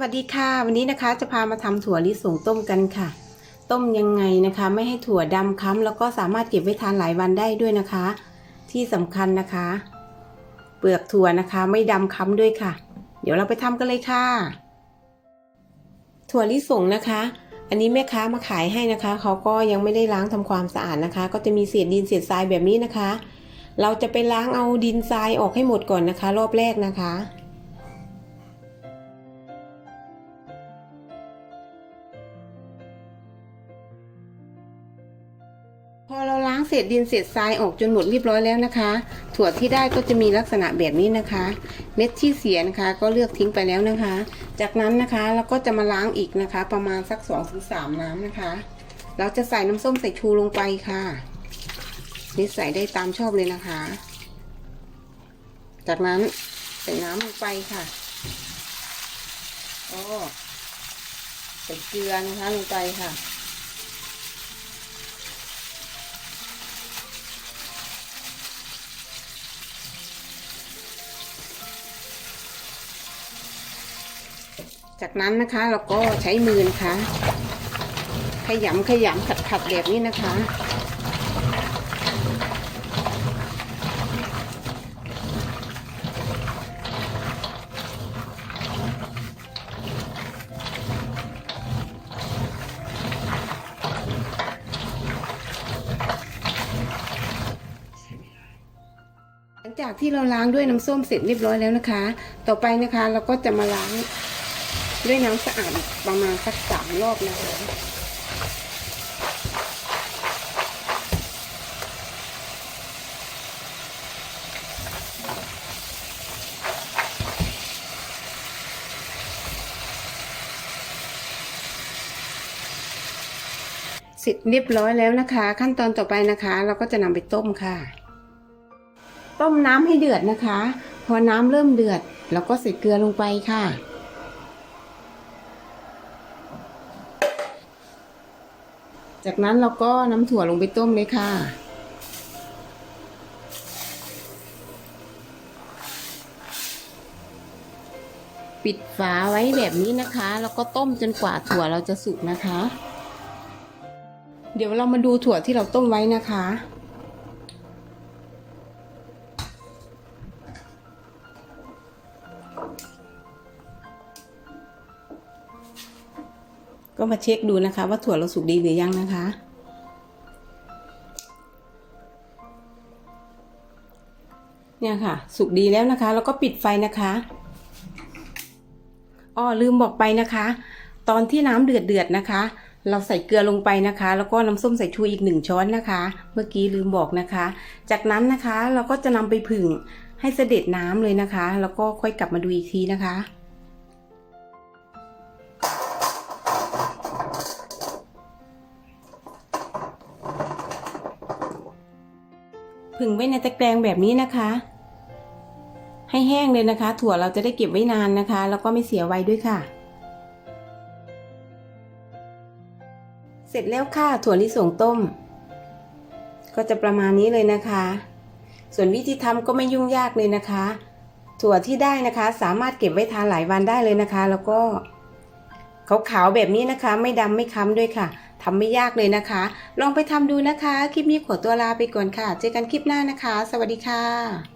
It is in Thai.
วัสดีค่ะ วันนี้นะคะจะพามาทำถั่วลิสงต้มกันค่ะ ต้มยังไงนะคะ ไม่ให้ถั่วดำค้ำแล้วก็สามารถเก็บไว้ทานหลายวันได้ด้วยนะคะ ที่สำคัญนะคะ เปลือกถั่วนะคะ ไม่ดำค้ำด้วยค่ะ เดี๋ยวเราไปทำกันเลยค่ะ ถั่วลิสงนะคะ อันนี้แม่ค้ามาขายให้นะคะเขาก็ยังไม่ได้ล้างทำความสะอาดนะคะ ก็จะมีเศษดินเศษทรายแบบนี้นะคะ เราจะไปล้างเอาดินทรายออกให้หมดก่อนนะคะ รอบแรกนะคะ พอเราล้างเศษดินเศษทรายออกจนหมดเรียบร้อยแล้วนะคะ ถั่วที่ได้ก็จะมีลักษณะแบบนี้นะคะ เม็ดที่เสียนะคะ ก็เลือกทิ้งไปแล้วนะคะ จากนั้นนะคะเราก็จะมาล้างอีกนะคะ ประมาณสัก2อถึงสน้ำนะคะ เราจะใส่น้ำส้มสายชูลงไปค่ะนี่ใส่ได้ตามชอบเลยนะคะ จากนั้นใส่น้ำลงไปค่ะก็ใส่เกลือนะคะลงไปค่ะ จากนั้นนะคะเราก็ใช้มือนะคะ ขยำขยำขัดขัดแบบนี้นะคะ หลังจากที่เราล้างด้วยน้ำส้มเสร็จเรียบร้อยแล้วนะคะ ต่อไปนะคะเราก็จะมาล้าง ด้วยน้ำสะอาดประมาณสักสามรอบนะคะเสร็จเรียบร้อยแล้วนะคะ ขั้นตอนต่อไปนะคะ เราก็จะนำไปต้มค่ะ ต้มน้ำให้เดือดนะคะ พอน้ำเริ่มเดือด เราก็ใส่เกลือลงไปค่ะ จากนั้นเราก็น้ำถั่วลงไปต้มเลยค่ะ ปิดฝาไว้แบบนี้นะคะ แล้วก็ต้มจนกว่าถั่วเราจะสุกนะคะ เดี๋ยวเรามาดูถั่วที่เราต้มไว้นะคะ ก็มาเช็คดูนะคะ ว่าถั่วเราสุกดีหรือยังนะคะ เนี่ยค่ะ สุกดีแล้วนะคะ แล้วก็ปิดไฟนะคะอ้อลืมบอกไปนะคะ ตอนที่น้ำเดือดเดือดนะคะ เราใส่เกลือลงไปนะคะ แล้วก็น้ำส้มสายชูอีกหนึ่งช้อนนะคะ เมื่อกี้ลืมบอกนะคะ จากนั้นนะคะเราก็จะนำไปผึ่งให้เสด็จน้ำเลยนะคะ แล้วก็ค่อยกลับมาดูอีกทีนะคะ ผึ่งไว้ในตะแกรงแบบนี้นะคะ ให้แห้งเลยนะคะ ถั่วเราจะได้เก็บไว้นานนะคะ แล้วก็ไม่เสียไวด้วยค่ะ เสร็จแล้วค่ะ ถั่วลิสงต้ม ก็จะประมาณนี้เลยนะคะ ส่วนวิธีทำก็ไม่ยุ่งยากเลยนะคะ ถั่วที่ได้นะคะ สามารถเก็บไว้ทานหลายวันได้เลยนะคะ แล้วก็ขาวๆแบบนี้นะคะ ไม่ดำไม่ค้ำด้วยค่ะ ทำไม่ยากเลยนะคะ ลองไปทำดูนะคะ คลิปนี้ขอตัวลาไปก่อนค่ะ เจอกันคลิปหน้านะคะ สวัสดีค่ะ